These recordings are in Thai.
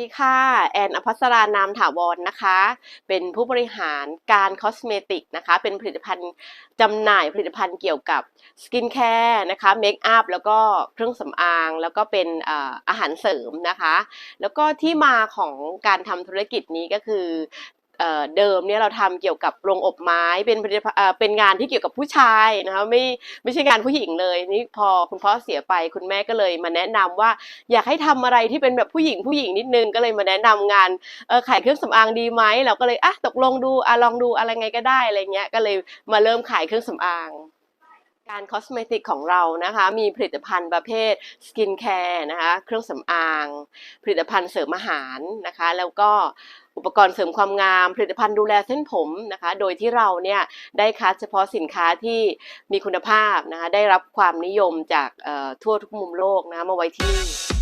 ดีค่ะ แอนอภัสรานามถาวรนะคะ เป็นผู้บริหารการคอสเมติกนะคะ เป็นผลิตภัณฑ์จำหน่ายผลิตภัณฑ์เกี่ยวกับสกินแคร์นะคะเมคอัพแล้วก็เครื่องสำอาง แล้วก็เป็นอาหารเสริมนะคะ แล้วก็ที่มาของการทำธุรกิจนี้ก็คือ เดิมเนี่ยเราทำเกี่ยวกับโรงอบไม้เป็นผลิตภัณฑ์เป็นงานที่เกี่ยวกับผู้ชายนะคะไม่ไม่ใช่งานผู้หญิงเลยนี่พอคุณพ่อเสียไปคุณแม่ก็เลยมาแนะนำว่าอยากให้ทำอะไรที่เป็นแบบผู้หญิงผู้หญิงนิดนึงก็เลยมาแนะนำงานขายเครื่องสำอางดีไหมเราก็เลยอะตกลงดูอะลองดูอะไรไงก็ได้อะไรเงี้ยก็เลยมาเริ่มขายเครื่องสำอางการคอสเมติกของเรานะคะมีผลิตภัณฑ์ประเภทสกินแคร์นะคะเครื่องสำอาง ผลิตภัณฑ์เสริมอาหารนะคะ แล้วก็ อุปกรณ์เสริมความงาม ผลิตภัณฑ์ดูแลเส้นผมนะคะ โดยที่เราเนี่ยได้คัดเฉพาะสินค้าที่มีคุณภาพนะคะ ได้รับความนิยมจากทั่วทุกมุมโลกนะคะมาไว้ที่นี่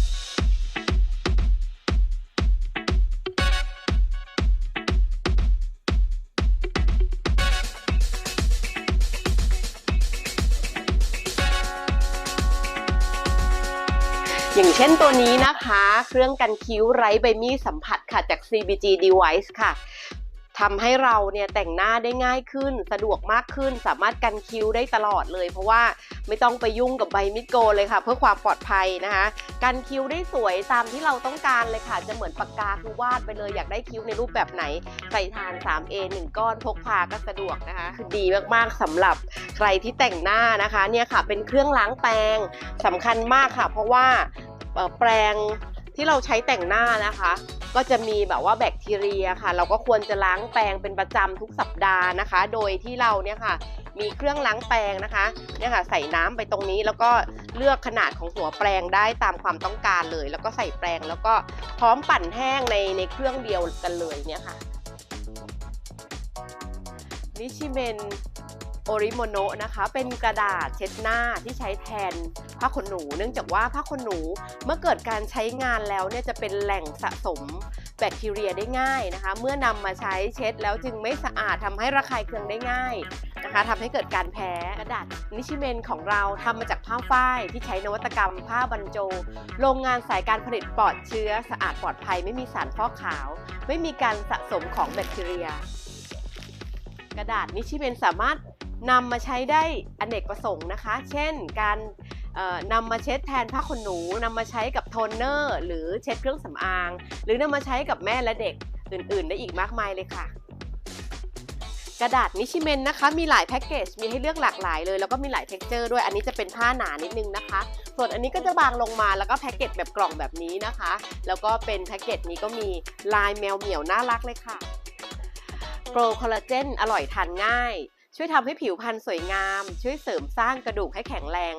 อย่างเช่นตัวนี้นะคะ เครื่องกันคิ้วไร้ใบมีดสัมผัสค่ะจาก CBG Device ค่ะ ทำให้เราเนี่ยแต่งหน้าได้ง่ายขึ้น สะดวกมากขึ้น สามารถกันคิ้วได้ตลอดเลย เพราะว่าไม่ต้องไปยุ่งกับใบมีดโกเลยค่ะ เพื่อความปลอดภัยนะคะกันคิ้วได้สวยตามที่เราต้องการเลยค่ะ จะเหมือนปากกาคือวาดไปเลยอยากได้คิ้วในรูปแบบไหนใส่ทาน 3A 1 ก้อนพกพาก็สะดวกนะคะคือดีมากๆสำหรับใครที่แต่งหน้านะคะเนี่ยค่ะเป็นเครื่องล้างแปรงสำคัญมากค่ะ เพราะว่าแปรงที่เราใช้แต่งหน้านะคะ ก็จะมีแบบว่าแบคทีเรียค่ะ เราก็ควรจะล้างแปรงเป็นประจำทุกสัปดาห์นะคะ โดยที่เราเนี่ยค่ะมีเครื่องล้างแปรงนะคะเนี่ยค่ะใส่น้ำไปตรงนี้แล้วก็เลือกขนาดของหัวแปรงได้ตามความต้องการเลย แล้วก็ใส่แปรงแล้วก็พร้อมปั่นแห้งในในเครื่องเดียวกันเลยเนี่ยค่ะนิชิเมนโอริโมโนะนะคะ เป็นกระดาษเช็ดหน้าที่ใช้แทน ผ้าขนหนู เนื่องจากว่าผ้าขนหนูเมื่อเกิดการใช้งานแล้วเนี่ยจะเป็นแหล่งสะสมแบคทีเรียได้ง่ายนะคะ เมื่อนำมาใช้เช็ดแล้วจึงไม่สะอาดทำให้ระคายเคืองได้ง่ายนะคะทำให้เกิดการแพ้กระดาษนิชิเมนของเราทำมาจากผ้าฝ้ายที่ใช้นวัตกรรมผ้าบรรโจ โรงงานสายการผลิตปลอดเชื้อ สะอาดปลอดภัยไม่มีสารฟอกขาว ไม่มีการสะสมของแบคทีเรีย กระดาษนิชิเมนสามารถนำมาใช้ได้อเนกประสงค์นะคะ เช่น การ นำมาเช็ดแทนผ้าขนหนูนำมาใช้กับโทนเนอร์ หรือเช็ดเครื่องสำอาง หรือนำมาใช้กับแม่และเด็กอื่น ๆ ได้อีกมากมายเลยค่ะ กระดาษนิชิเมนนะคะ มีหลายแพ็กเกจมีให้เลือกหลากหลายเลย แล้วก็มีหลายเท็กเจอร์ด้วยอันนี้จะเป็นผ้าหนานิดนึงนะคะ ส่วนอันนี้ก็จะบางลงมาแล้วก็แพ็กเกจแบบกล่องแบบนี้นะคะ แล้วก็เป็นแพ็กเกจนี้ก็มีลายแมวเหมียวน่ารักเลยค่ะโปรคอลลาเจนอร่อยทานง่ายช่วยทำให้ผิวพรรณสวยงาม ช่วยเสริมสร้างกระดูกให้แข็งแรง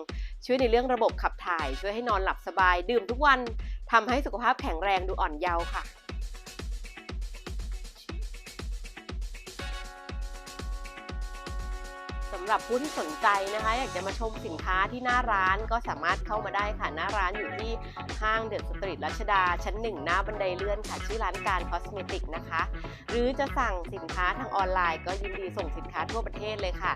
ช่วยในเรื่องระบบขับถ่าย ช่วยให้นอนหลับสบาย ดื่มทุกวันทำให้สุขภาพแข็งแรงดูอ่อนเยาว์ค่ะำหรับผู้ที่สนใจนะคะ อยากจะมาชมสินค้าที่หน้าร้านก็สามารถเข้ามาได้ค่ะ หน้าร้านอยู่ที่ห้างเดอะสตรีทรัชดา ชั้นหนึ่งหน้าบันไดเลื่อนค่ะ ชื่อร้านการคอสเมติกนะคะ หรือจะสั่งสินค้าทางออนไลน์ก็ยินดีส่งสินค้าทั่วประเทศเลยค่ะ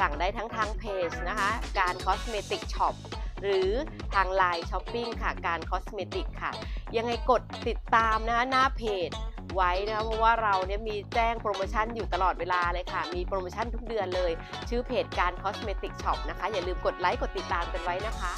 สั่งได้ทั้งทางเพจนะคะ การคอสเมติกช็อปหรือทางไลน์ช้อปปิ้งค่ะ การคอสเมติกค่ะ ยังไงกดติดตามนะคะหน้าเพจ ไว้นะคะเพราะว่าเราเนี่ยมีแจ้งโปรโมชั่นอยู่ตลอดเวลาเลยค่ะ มีโปรโมชั่นทุกเดือนเลย ชื่อเพจการคอสเมติกช็อปนะคะ อย่าลืมกดไลค์กดติดตามกันไว้นะคะ